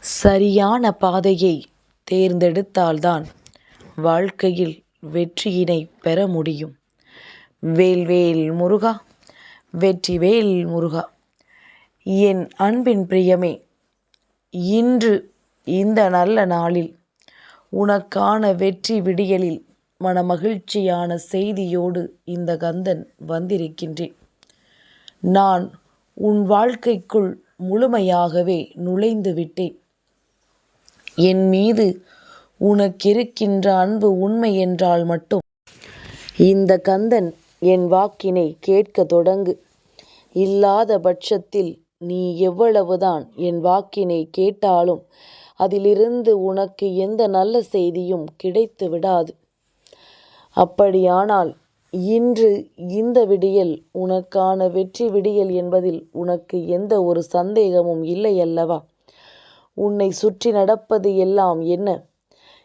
சரியான பாதையை தேர்ந்தெடுத்தால்தான் வாழ்க்கையில் வெற்றியினை பெற முடியும். வேல்வேல் முருகா வெற்றிவேல் முருகா. என் அன்பின் பிரியமே இன்று இந்த நல்ல நாளில் உனக்கான வெற்றி விடியலில் மனமகிழ்ச்சியான செய்தியோடு இந்த கந்தன் வந்திருக்கின்றேன். நான் உன் வாழ்க்கைக்குள் முழுமையாகவே நுழைந்து விட்டேன். என் மீது உனக்கிருக்கின்ற அன்பு உண்மை என்றால் மட்டும். இந்த கந்தன் என் வாக்கினை கேட்க தொடங்கு. இல்லாத பட்சத்தில் நீ எவ்வளவுதான் என் வாக்கினை கேட்டாலும் அதிலிருந்து உனக்கு எந்த நல்ல செய்தியும் கிடைத்து விடாது. அப்படியானால் இன்று இந்த விடியல் உனக்கான வெற்றி விடியல் என்பதில் உனக்கு எந்த ஒரு சந்தேகமும் இல்லை அல்லவா? உன்னை சுற்றி நடப்பது எல்லாம் என்ன?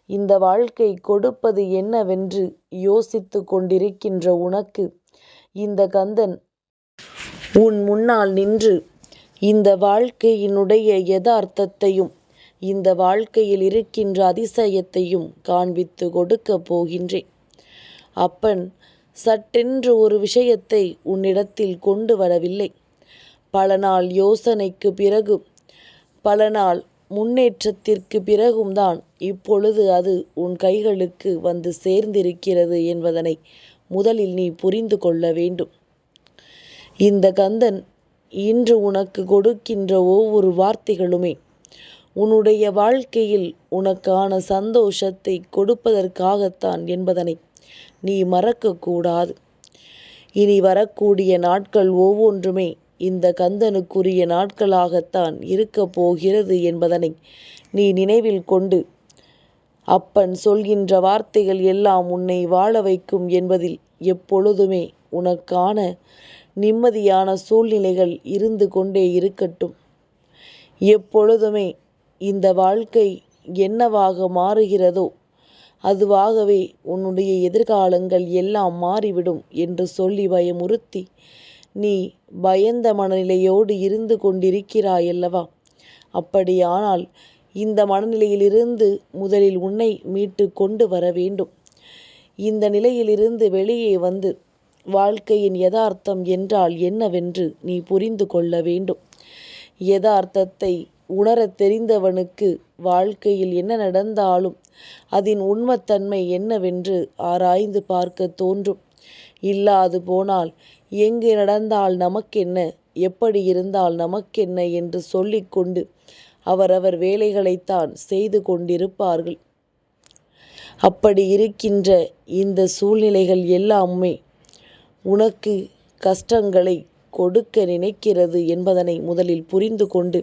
இந்த வாழ்க்கை கொடுப்பது என்னவென்று யோசித்து கொண்டிருக்கின்ற உனக்கு இந்த கந்தன் உன் முன்னால் நின்று இந்த வாழ்க்கையினுடைய யதார்த்தத்தையும் இந்த வாழ்க்கையில் இருக்கின்ற அதிசயத்தையும் காண்பித்து கொடுக்கப் போகின்றேன். அப்பன் சட்டென்று ஒரு விஷயத்தை உன்னிடத்தில் கொண்டு வரவில்லை. பல நாள் யோசனைக்கு பிறகு பல நாள் முன்னேற்றத்திற்கு பிறகும்தான் இப்பொழுது அது உன் கைகளுக்கு வந்து சேர்ந்திருக்கிறது என்பதனை முதலில் நீ புரிந்து கொள்ள வேண்டும். இந்த கந்தன் இன்று உனக்கு கொடுக்கின்ற ஒவ்வொரு வார்த்தைகளுமே உன்னுடைய வாழ்க்கையில் உனக்கான சந்தோஷத்தை கொடுப்பதற்காகத்தான் என்பதனை நீ மறக்கக்கூடாது. இனி வரக்கூடிய நாட்கள் ஒவ்வொன்றுமே இந்த கந்தனுக்குரிய நாட்களாகத்தான் இருக்கப் போகிறது என்பதனை நீ நினைவில் கொண்டு அப்பன் சொல்கின்ற வார்த்தைகள் எல்லாம் உன்னை வாழ வைக்கும் என்பதில் எப்பொழுதுமே உனக்கான நிம்மதியான சூழ்நிலைகள் இருந்து கொண்டே இருக்கட்டும். எப்பொழுதுமே இந்த வாழ்க்கை என்னவாக மாறுகிறதோ அதுவாகவே உன்னுடைய எதிர்காலங்கள் எல்லாம் மாறிவிடும் என்று சொல்லி பயமுறுத்தி நீ பயந்த மனநிலையோடு இருந்து கொண்டிருக்கிறாயல்லவா? அப்படியானால் இந்த மனநிலையிலிருந்து முதலில் உன்னை மீட்டு கொண்டு வர வேண்டும். இந்த நிலையிலிருந்து வெளியே வந்து வாழ்க்கையின் யதார்த்தம் என்றால் என்னவென்று நீ புரிந்து கொள்ள வேண்டும். யதார்த்தத்தை உணரத் தெரிந்தவனுக்கு வாழ்க்கையில் என்ன நடந்தாலும் அதன் உண்மைத்தன்மை என்னவென்று ஆராய்ந்து பார்க்க தோன்றும். இல்லாது போனால் எங்கு நடந்தால் நமக்கென்ன? எப்படி இருந்தால் நமக்கென்ன? என்று சொல்லிக்கொண்டு அவரவர் வேலைகளைத்தான் செய்து கொண்டிருப்பார்கள். அப்படி இருக்கின்ற இந்த சூழ்நிலைகள் எல்லாமே உனக்கு கஷ்டங்களை கொடுக்க நினைக்கிறது என்பதனை முதலில் புரிந்து கொண்டு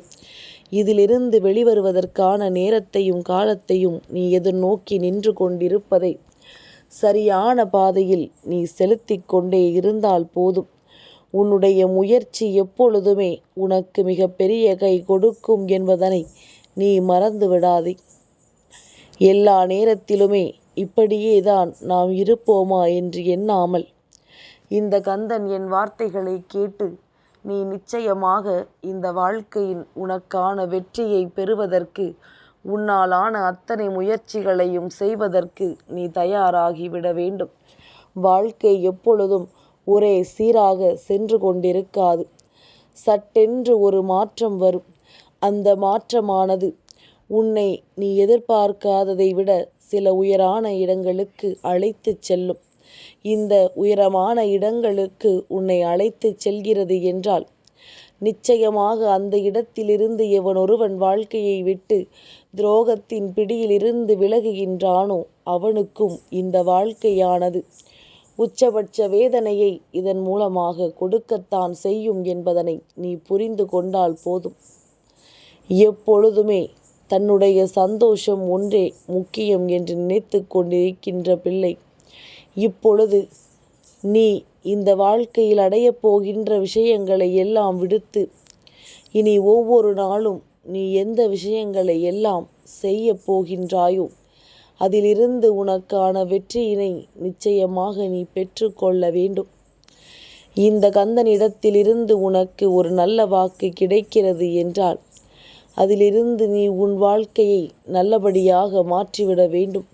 இதிலிருந்து வெளிவருவதற்கான நேரத்தையும் காலத்தையும் நீ எதிர்நோக்கி நின்று கொண்டிருப்பதை சரியான பாதையில் நீ செலுத்தி கொண்டே இருந்தால் போதும். உன்னுடைய முயற்சி எப்பொழுதுமே உனக்கு மிக பெரிய கை கொடுக்கும் என்பதனை நீ மறந்து விடாதே. எல்லா நேரத்திலுமே இப்படியே தான் நாம் இருப்போமா என்று எண்ணாமல் இந்த கந்தன் என் வார்த்தைகளை கேட்டு நீ நிச்சயமாக இந்த வாழ்க்கையின் உனக்கான வெற்றியை பெறுவதற்கு உன்னாலான அத்தனை முயற்சிகளையும் செய்வதற்கு நீ தயாராகிவிட வேண்டும். வாழ்க்கை எப்பொழுதும் ஒரே சீராக சென்று கொண்டிருக்காது. சட்டென்று ஒரு மாற்றம் வரும். அந்த மாற்றமானது உன்னை நீ எதிர்பார்க்காததை விட சில உயரான இடங்களுக்கு அழைத்துச் செல்லும். இந்த உயரமான இடங்களுக்கு உன்னை அழைத்துச் செல்கிறது என்றால் நிச்சயமாக அந்த இடத்திலிருந்து எவனொருவன் வாழ்க்கையை விட்டு துரோகத்தின் பிடியிலிருந்து விலகுகின்றானோ அவனுக்கும் இந்த வாழ்க்கையானது. உச்சபட்ச வேதனையை இதன் மூலமாக கொடுக்கத்தான் செய்யும் என்பதனை நீ புரிந்து கொண்டால் போதும். எப்பொழுதுமே தன்னுடைய சந்தோஷம் ஒன்றே முக்கியம் என்று நினைத்து கொண்டிருக்கின்ற பிள்ளை இப்பொழுது நீ இந்த வாழ்க்கையில் அடையப் போகின்ற விஷயங்களை எல்லாம் விடுத்து இனி ஒவ்வொரு நாளும் நீ எந்த விஷயங்களை எல்லாம் செய்ய போகின்றாயோ அதிலிருந்து உனக்கான வெற்றியினை நிச்சயமாக நீ பெற்றுக்கொள்ள வேண்டும். இந்த கந்தனிடத்திலிருந்து உனக்கு ஒரு நல்ல வாக்கு கிடைக்கிறது என்றால் அதிலிருந்து நீ உன் வாழ்க்கையை நல்லபடியாக மாற்றிவிட வேண்டும்.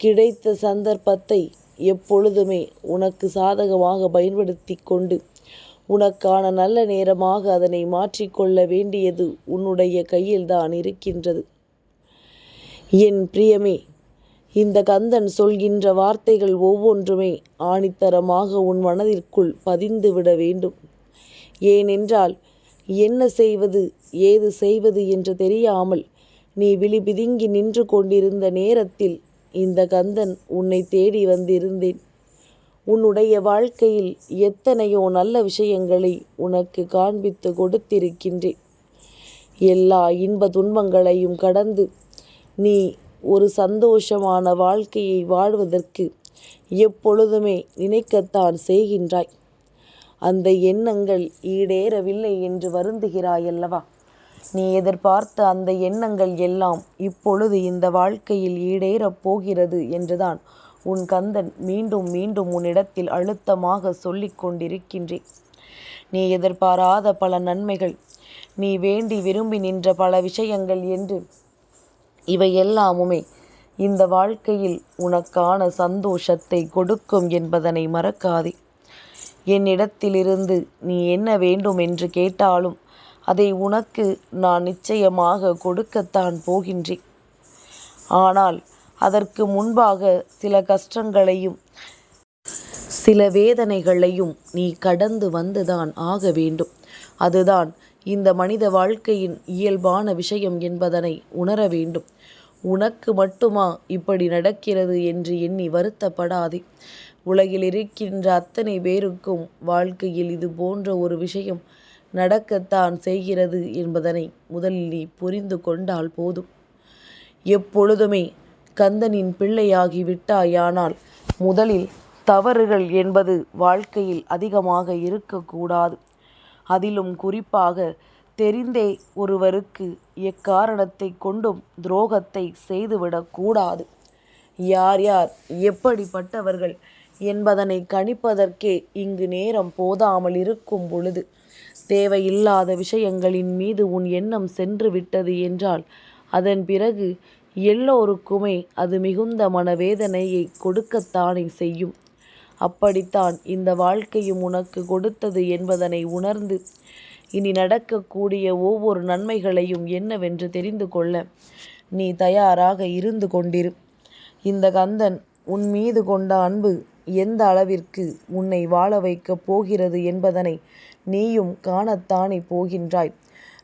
கிடைத்த சந்தர்ப்பத்தை எப்பொழுதுமே உனக்கு சாதகமாக பயன்படுத்தி கொண்டு உனக்கான நல்ல நேரமாக அதனை மாற்றிக்கொள்ள வேண்டியது உன்னுடைய கையில்தான் இருக்கின்றது. என் பிரியமே இந்த கந்தன் சொல்கின்ற வார்த்தைகள் ஒவ்வொன்றுமே ஆணித்தரமாக உன் மனதிற்குள் பதிந்துவிட வேண்டும். ஏனென்றால் என்ன செய்வது ஏது செய்வது என்று தெரியாமல் நீ விழி பிதுங்கி நின்று கொண்டிருந்த நேரத்தில் இந்த கந்தன் உன்னை தேடி வந்திருந்தேன். உன்னுடைய வாழ்க்கையில் எத்தனையோ நல்ல விஷயங்களை உனக்கு காண்பித்து கொடுத்திருக்கின்றேன். எல்லா இன்ப துன்பங்களையும் கடந்து நீ ஒரு சந்தோஷமான வாழ்க்கையை வாழ்வதற்கு எப்பொழுதுமே நினைக்கத்தான் செய்கின்றாய். அந்த எண்ணங்கள் ஈடேறவில்லை என்று வருந்துகிறாயல்லவா? நீ எதிர்பார்த்த அந்த எண்ணங்கள் எல்லாம் இப்பொழுது இந்த வாழ்க்கையில் ஈடேறப் போகிறது என்றுதான் உன் கந்தன் மீண்டும் மீண்டும் உன்னிடத்தில் அழுத்தமாக சொல்லிக் கொண்டிருக்கின்றேன். நீ எதிர்பாராத பல நன்மைகள் நீ வேண்டி விரும்பி நின்ற பல விஷயங்கள் என்று இவை எல்லாமுமே இந்த வாழ்க்கையில் உனக்கான சந்தோஷத்தை கொடுக்கும் என்பதனை மறக்காதே. என்னிடத்திலிருந்து நீ என்ன வேண்டும் என்று கேட்டாலும் அதை உனக்கு நான் நிச்சயமாக கொடுக்கத்தான் போகின்றேன். ஆனால் அதற்கு முன்பாக சில கஷ்டங்களையும் சில வேதனைகளையும் நீ கடந்து வந்துதான் ஆக வேண்டும். அதுதான் இந்த மனித வாழ்க்கையின் இயல்பான விஷயம் என்பதனை உணர வேண்டும். உனக்கு மட்டுமா இப்படி நடக்கிறது என்று எண்ணி வருத்தப்படாதே. உலகில் இருக்கின்ற அத்தனை பேருக்கும் வாழ்க்கையில் இது போன்ற ஒரு விஷயம் நடக்கத்தான் செய்கிறது என்பதனை முதலில் நீ புரிந்து கொண்டால் போதும். எப்பொழுதுமே கந்தனின் பிள்ளையாகி விட்டாயானால் முதலில் தவறுகள் என்பது வாழ்க்கையில் அதிகமாக இருக்கக்கூடாது. அதிலும் குறிப்பாக தெரிந்தே ஒருவருக்கு எக்காரணத்தை கொண்டும் துரோகத்தை செய்துவிடக்கூடாது யார் யார் எப்படிப்பட்டவர்கள் என்பதனை கணிப்பதற்கே இங்கு நேரம் போதாமல் இருக்கும் பொழுது தேவையில்லாத விஷயங்களின் மீது உன் எண்ணம் சென்று விட்டது என்றால் அதன் பிறகு எல்லோருக்குமே அது மிகுந்த மனவேதனையை கொடுக்கத்தானே செய்யும். அப்படித்தான் இந்த வாழ்க்கையும் உனக்கு கொடுத்தது என்பதனை உணர்ந்து இனி நடக்கக்கூடிய ஒவ்வொரு நன்மைகளையும் என்னவென்று தெரிந்து கொள்ள நீ தயாராக இருந்து கொண்டிரு. இந்த கந்தன் உன் மீது கொண்ட அன்பு எந்த அளவிற்கு உன்னை வாழ வைக்கப் போகிறது என்பதனை நீயும் காணத்தானே போகின்றாய்.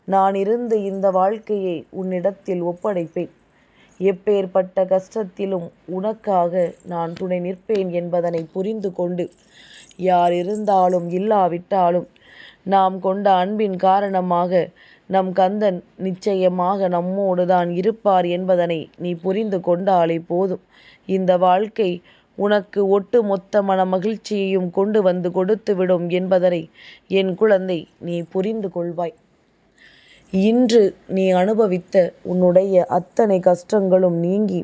நான் இருந்து இந்த வாழ்க்கையை உன்னிடத்தில் ஒப்படைப்பேன். எப்பேற்பட்ட கஷ்டத்திலும் உனக்காக நான் துணை நிற்பேன் என்பதனை புரிந்து கொண்டு யார் இருந்தாலும் இல்லாவிட்டாலும் நாம் கொண்ட அன்பின் காரணமாக நம் கந்தன் நிச்சயமாக நம்மோடு தான் இருப்பார் என்பதனை நீ புரிந்து கொண்டாலே போதும். இந்த வாழ்க்கை உனக்கு ஒட்டு மொத்த மன மகிழ்ச்சியையும் கொண்டு வந்து கொடுத்துவிடும் என்பதனை என் குழந்தை நீ புரிந்து கொள்வாய். இன்று நீ அனுபவித்த உன்னுடைய அத்தனை கஷ்டங்களும் நீங்கி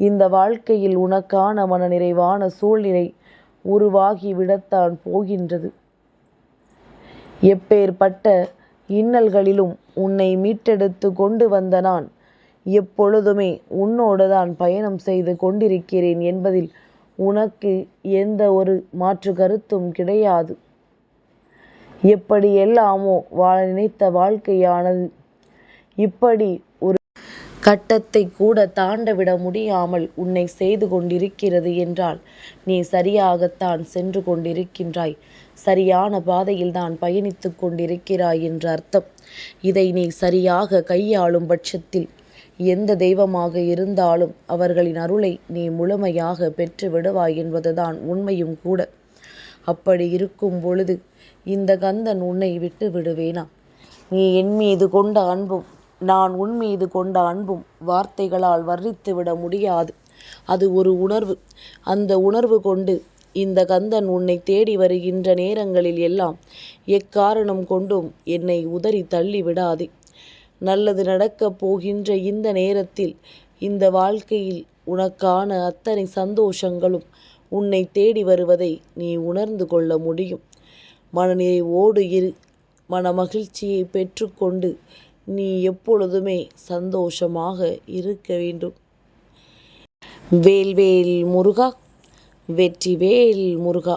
இந்த வாழ்க்கையில் உனக்கான மனநிறைவான சூழ்நிலை உருவாகி விடத்தான் போகின்றது. எப்பேற்பட்ட இன்னல்களிலும் உன்னை மீட்டெடுத்து கொண்டு வந்த நான் எப்பொழுதுமே உன்னோடு தான் பயணம் செய்து கொண்டிருக்கிறேன் என்பதில் உனக்கு எந்த ஒரு மாற்று கருத்தும் கிடையாது. எப்படி எல்லாமோ வாழ நினைத்த வாழ்க்கையானது. இப்படி ஒரு கட்டத்தை கூட தாண்டவிட முடியாமல் உன்னை செய்து கொண்டிருக்கிறது என்றால் நீ சரியாகத்தான் சென்று கொண்டிருக்கின்றாய். சரியான பாதையில் தான் பயணித்து கொண்டிருக்கிறாய் என்ற அர்த்தம். இதை நீ சரியாக கையாளும் பட்சத்தில் எந்த தெய்வமாக இருந்தாலும் அவர்களின் அருளை நீ முழுமையாக பெற்று விடுவாய் என்பதுதான் உண்மையும் கூட. அப்படி இருக்கும் பொழுது இந்த கந்தன் உன்னை விட்டு விடுவேனா? நீ என் மீது கொண்ட அன்பும் நான் உன் மீது கொண்ட அன்பும் வார்த்தைகளால் வர்ணித்து விட முடியாது. அது ஒரு உணர்வு. அந்த உணர்வு கொண்டு இந்த கந்தன் உன்னை தேடி வருகின்ற நேரங்களில் எல்லாம் எக்காரணம் கொண்டும் என்னை உதறி தள்ளி விடாதே. நல்லது நடக்கப் போகின்ற இந்த நேரத்தில் இந்த வாழ்க்கையில் உனக்கான அத்தனை சந்தோஷங்களும் உன்னை தேடி வருவதை நீ உணர்ந்து கொள்ள முடியும். மனநிறைவோடு இரு. மன மகிழ்ச்சியை பெற்றுக்கொண்டு நீ எப்பொழுதுமே சந்தோஷமாக இருக்க வேண்டும். வேல்வேல் முருகா வெற்றி வேல் முருகா.